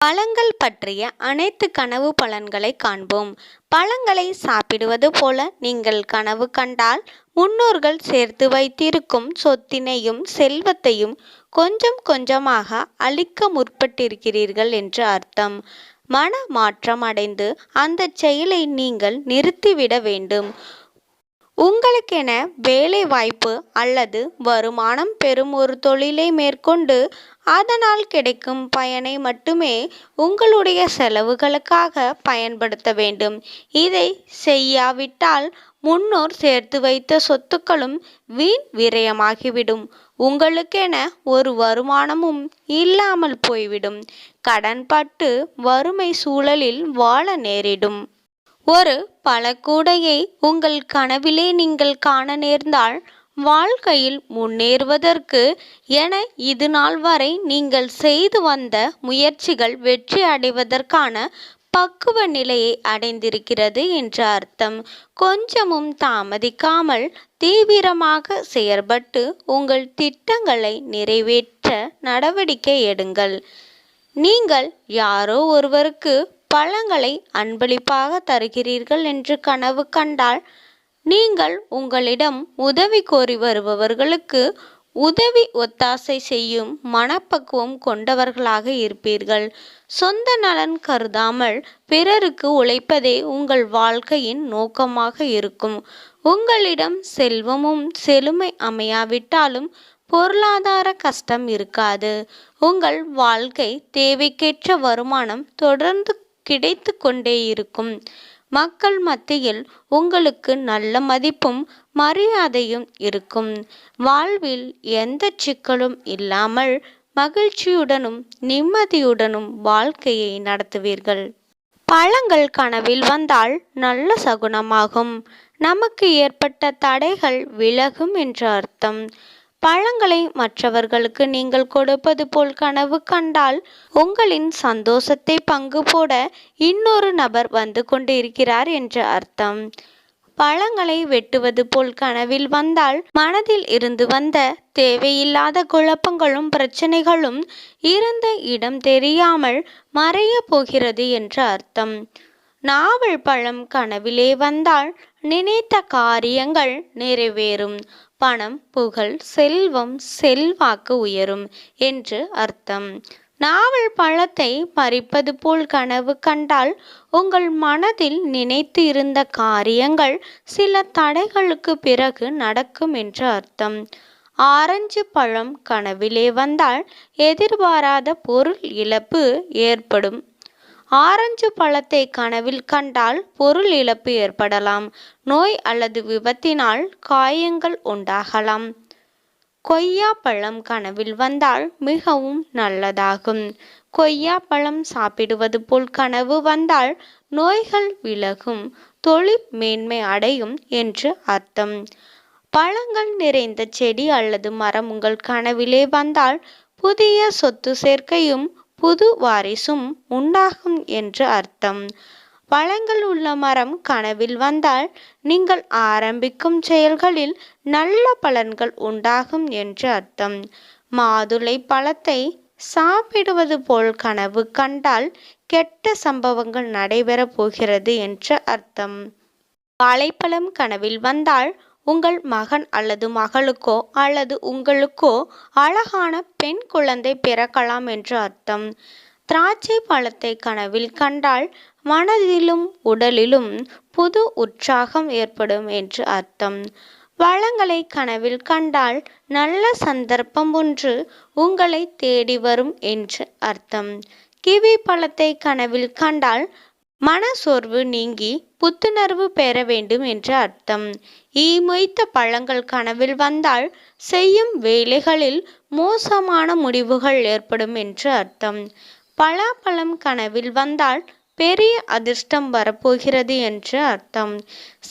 பழங்கள் பற்றிய அனைத்து கனவு பலன்களை காண்போம். பழங்களை சாப்பிடுவது போல நீங்கள் கனவு கண்டால் முன்னோர்கள் சேர்த்து வைத்திருக்கும் சொத்தினையும் செல்வத்தையும் கொஞ்சம் கொஞ்சமாக அழிக்க முற்பட்டிருக்கிறீர்கள் என்று அர்த்தம். மன மாற்றம் அடைந்து அந்த செயலை நீங்கள் நிறுத்திவிட வேண்டும். உங்களுக்கென வேலை வாய்ப்பு அல்லது வருமானம் பெறும் ஒரு தொழிலை மேற்கொண்டு அதனால் கிடைக்கும் பயனை மட்டுமே உங்களுடைய செலவுகளுக்காக பயன்படுத்த வேண்டும். இதை செய்யாவிட்டால் முன்னோர் சேர்த்து வைத்த சொத்துக்களும் வீண் விரயமாகிவிடும். உங்களுக்கென ஒரு வருமானமும் இல்லாமல் போய்விடும். கடன்பட்டு வறுமை சூழலில் வாழ நேரிடும். ஒரு பழக்கூடையை உங்கள் கனவிலே நீங்கள் காண நேர்ந்தால் வாழ்க்கையில் முன்னேறுவதற்கு என இது நாள் வரை நீங்கள் செய்து வந்த முயற்சிகள் வெற்றி அடைவதற்கான பக்குவ நிலையை அடைந்திருக்கிறது என்று அர்த்தம். கொஞ்சமும் தாமதிக்காமல் தீவிரமாக செயற்பட்டு உங்கள் திட்டங்களை நிறைவேற்ற நடவடிக்கை எடுங்கள். நீங்கள் யாரோ ஒருவருக்கு பழங்களை அன்பளிப்பாக தருகிறீர்கள் என்று கனவு கண்டால் நீங்கள் உங்களிடம் உதவி கோரி வருபவர்களுக்கு உதவி ஒத்தாசை செய்யும் மனப்பக்குவம் கொண்டவர்களாக இருப்பீர்கள். சொந்த நலன் கருதாமல் பிறருக்கு உழைப்பதே உங்கள் வாழ்க்கையின் நோக்கமாக இருக்கும். உங்களிடம் செல்வமும் செழுமை அமையாவிட்டாலும் பொருளாதார கஷ்டம் இருக்காது. உங்கள் வாழ்க்கை தேவைக்கேற்ற வருமானம் தொடர்ந்து கிடைத்து கொண்டே இருக்கும் மக்கள் மத்தியில் உங்களுக்கு நல்ல மதிப்பும் மரியாதையும் இருக்கும். வாழ்வில் எந்த சிக்கலும் இல்லாமல் மகிழ்ச்சியுடனும் நிம்மதியுடனும் வாழ்க்கையை நடத்துவீர்கள். பழங்கள் கனவில் வந்தால் நல்ல சகுனமாகும். நமக்கு ஏற்பட்ட தடைகள் விலகும் என்று அர்த்தம். பழங்களை மற்றவர்களுக்கு நீங்கள் கொடுப்பது போல் கனவு கண்டால் உங்களின் சந்தோஷத்தை பங்கு போட இன்னொரு நபர் வந்து கொண்டிருக்கிறார் என்று அர்த்தம். பழங்களை வெட்டுவது போல் கனவில் வந்தால் மனதில் இருந்து வந்த தேவையில்லாத குழப்பங்களும் பிரச்சனைகளும் இருந்த இடம் தெரியாமல் மறைய போகிறது என்று அர்த்தம். நாவல் பழம் கனவிலே வந்தால் நினைத்த காரியங்கள் நிறைவேறும். பணம் புகழ் செல்வம் செல்வாக்கு உயரும் என்று அர்த்தம். நாவல் பழத்தை பறிப்பது போல் கனவு கண்டால் உங்கள் மனதில் நினைத்து இருந்த காரியங்கள் சில தடைகளுக்கு பிறகு நடக்கும் என்று அர்த்தம். ஆரஞ்சு பழம் கனவிலே வந்தால் எதிர்பாராத பொருள் இழப்பு ஏற்படும். ஆரஞ்சு பழத்தை கனவில் கண்டால் பொருள் இழப்பு ஏற்படலாம். நோய் அல்லது விபத்தினால் காயங்கள் உண்டாகலாம். கொய்யா பழம் கனவில் வந்தால் மிகவும் நல்லதாகும். கொய்யா பழம் சாப்பிடுவது போல் கனவு வந்தால் நோய்கள் விலகும் தொழில் மேன்மை அடையும் என்று அர்த்தம். பழங்கள் நிறைந்த செடி அல்லது மரம் உங்கள் கனவிலே வந்தால் புதிய சொத்து சேர்க்கையும் புது வாரிசும் உண்டாகும் என்று அர்த்தம். பழங்கள் உள்ள மரம் கனவில் வந்தால் நீங்கள் ஆரம்பிக்கும் செயல்களில் நல்ல பலன்கள் உண்டாகும் என்று அர்த்தம். மாதுளை பழத்தை சாப்பிடுவது போல் கனவு கண்டால் கெட்ட சம்பவங்கள் நடைபெறப் போகிறது என்று அர்த்தம். வாழைப்பழம் கனவில் வந்தால் உங்கள் மகன் அல்லது மகளுக்கோ அல்லது உங்களுக்கோ அழகான பெண் குழந்தை பிறக்கலாம் என்று அர்த்தம். திராட்சை பழத்தை கனவில் கண்டால் மனதிலும் உடலிலும் புது உற்சாகம் ஏற்படும் என்று அர்த்தம். வளங்களை கனவில் கண்டால் நல்ல சந்தர்ப்பம் ஒன்று உங்களை தேடி வரும் என்று அர்த்தம். கிவி பழத்தை கனவில் கண்டால் மனசோர்வு நீங்கி புத்துணர்வு பெற வேண்டும் என்று அர்த்தம். ஈமொய்த்த பழங்கள் கனவில் வந்தால் செய்யும் வேலைகளில் மோசமான முடிவுகள் ஏற்படும் என்று அர்த்தம். பலாப்பழம் கனவில் வந்தால் பெரிய அதிர்ஷ்டம் வரப்போகிறது என்று அர்த்தம்.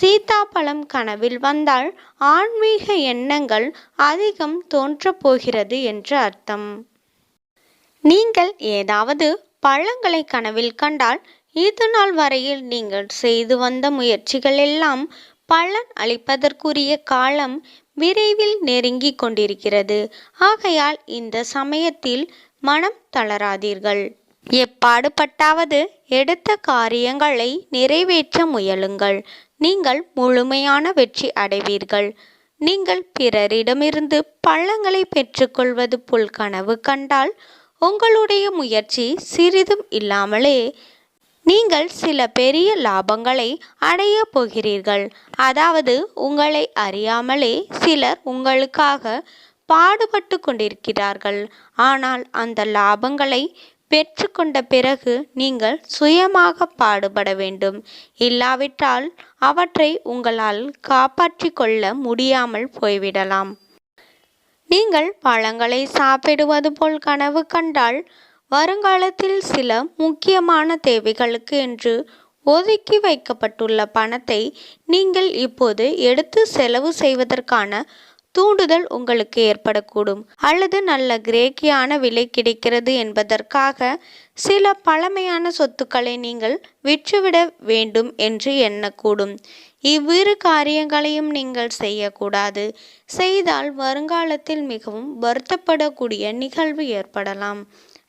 சீதாப்பழம் கனவில் வந்தால் ஆன்மீக எண்ணங்கள் அதிகம் தோன்றப் போகிறது என்று அர்த்தம். நீங்கள் ஏதாவது பழங்களை கனவில் கண்டால் இது நாள் வரையில் நீங்கள் செய்து வந்த முயற்சிகள் எல்லாம் பலன் அளிப்பதற்குரிய காலம் விரைவில் நெருங்கிக் கொண்டிருக்கிறது. ஆகையால் இந்த சமயத்தில் மனம் தளராதீர்கள். எப்பாடுபட்டாவது எடுத்த காரியங்களை நிறைவேற்ற முயலுங்கள். நீங்கள் முழுமையான வெற்றி அடைவீர்கள். நீங்கள் பிறரிடமிருந்து பள்ளங்களை பெற்றுக்கொள்வது போல் கனவு கண்டால் உங்களுடைய முயற்சி சிறிதும் இல்லாமலே நீங்கள் சில பெரிய லாபங்களை அடைய போகிறீர்கள். அதாவது உங்களை அறியாமலே சிலர் உங்களுக்காக பாடுபட்டு கொண்டிருக்கிறார்கள். ஆனால் அந்த லாபங்களை பெற்றுக்கொண்ட பிறகு நீங்கள் சுயமாக பாடுபட வேண்டும். இல்லாவிட்டால் அவற்றை உங்களால் காப்பாற்றி கொள்ள முடியாமல் போய்விடலாம். நீங்கள் பழங்களை சாப்பிடுவது போல் கனவு கண்டால் வருங்காலத்தில் சில முக்கியமான தேவைகளுக்கு என்று ஒதுக்கி வைக்கப்பட்டுள்ள பணத்தை நீங்கள் இப்போது எடுத்து செலவு செய்வதற்கான தூண்டுதல் உங்களுக்கு ஏற்படக்கூடும். அல்லது நல்ல கிரேக்கியான விலை கிடைக்கிறது என்பதற்காக சில பழமையான சொத்துக்களை நீங்கள் விற்றுவிட வேண்டும் என்று எண்ணக்கூடும். இவ்விரு காரியங்களையும் நீங்கள் செய்யக்கூடாது. செய்தால் வருங்காலத்தில் மிகவும் வருத்தப்படக்கூடிய நிகழ்வு ஏற்படலாம்.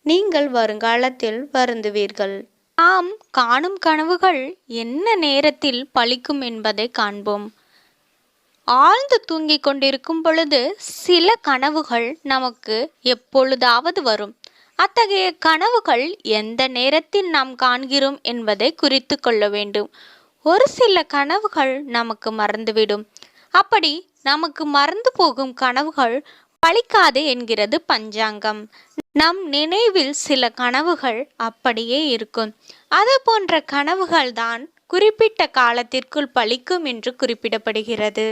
நீங்கள் வருங்காலத்தில் வருந்துவீர்கள். நாம் காணும் கனவுகள் என்ன நேரத்தில் பழிக்கும் என்பதை காண்போம். ஆழ்ந்து தூங்கிக் கொண்டிருக்கும் பொழுது சில கனவுகள் நமக்கு எப்பொழுதாவது வரும். அத்தகைய கனவுகள் எந்த நேரத்தில் நாம் காண்கிறோம் என்பதை குறித்து கொள்ள வேண்டும். ஒரு சில கனவுகள் நமக்கு மறந்துவிடும். அப்படி நமக்கு மறந்து போகும் கனவுகள் பழிக்காது என்கிறது பஞ்சாங்கம். நம் நினைவில் சில கனவுகள் அப்படியே இருக்கும். அது போன்ற கனவுகள் தான் குறிப்பிட்ட காலத்திற்குள் பழிக்கும் என்று குறிப்பிடப்படுகிறது.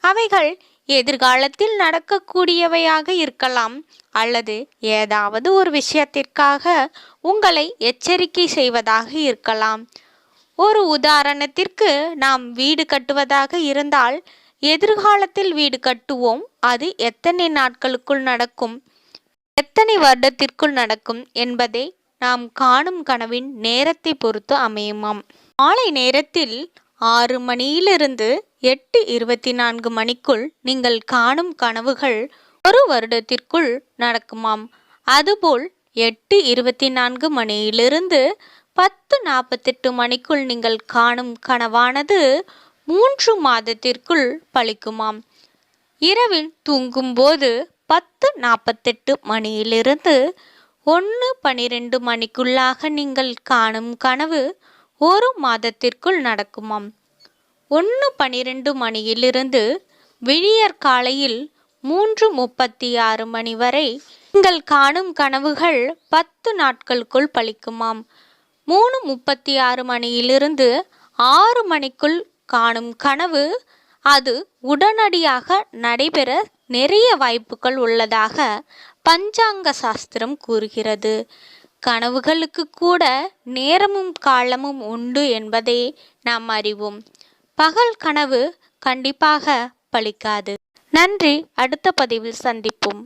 அவைகள் எதிர்காலத்தில் நடக்கக்கூடியவையாக இருக்கலாம் அல்லது ஏதாவது ஒரு விஷயத்திற்காக உங்களை எச்சரிக்கை செய்வதாக இருக்கலாம். ஒரு உதாரணத்திற்கு நாம் வீடு கட்டுவதாக இருந்தால் எதிர்காலத்தில் வீடு கட்டுவோம். அது எத்தனை நாட்களுக்குள் நடக்கும்? எத்தனை வருடத்திற்குள் நடக்கும் என்பதை நாம் காணும் கனவின் நேரத்தை பொறுத்து அமையுமாம். மாலை நேரத்தில் ஆறு மணியிலிருந்து எட்டு இருபத்தி நான்கு மணிக்குள் நீங்கள் காணும் கனவுகள் ஒரு வருடத்திற்குள் நடக்குமாம். அதுபோல் எட்டு இருபத்தி நான்கு மணியிலிருந்து பத்து நாற்பத்தெட்டு மணிக்குள் நீங்கள் காணும் கனவானது மூன்று மாதத்திற்குள் பழிக்குமாம். இரவில் தூங்கும்போது பத்து நாற்பத்தெட்டு மணியிலிருந்து ஒன்று பனிரெண்டு மணிக்குள்ளாக நீங்கள் காணும் கனவு ஒரு மாதத்திற்குள் நடக்குமாம். ஒன்று பனிரெண்டு மணியிலிருந்து விழியற் காலையில் மூன்று முப்பத்தி ஆறு மணி வரை நீங்கள் காணும் கனவுகள் பத்து நாட்களுக்குள் பழிக்குமாம். மூணு முப்பத்தி ஆறு மணியிலிருந்து ஆறு மணிக்குள் காணும் கனவு அது உடனடியாக நடைபெற நிறைய வாய்ப்புகள் உள்ளதாக பஞ்சாங்க சாஸ்திரம் கூறுகிறது. கனவுகளுக்கு கூட நேரமும் காலமும் உண்டு என்பதை நாம் அறிவோம். பகல் கனவு கண்டிப்பாக பலிக்காது நன்றி. அடுத்த பதிவில் சந்திப்போம்.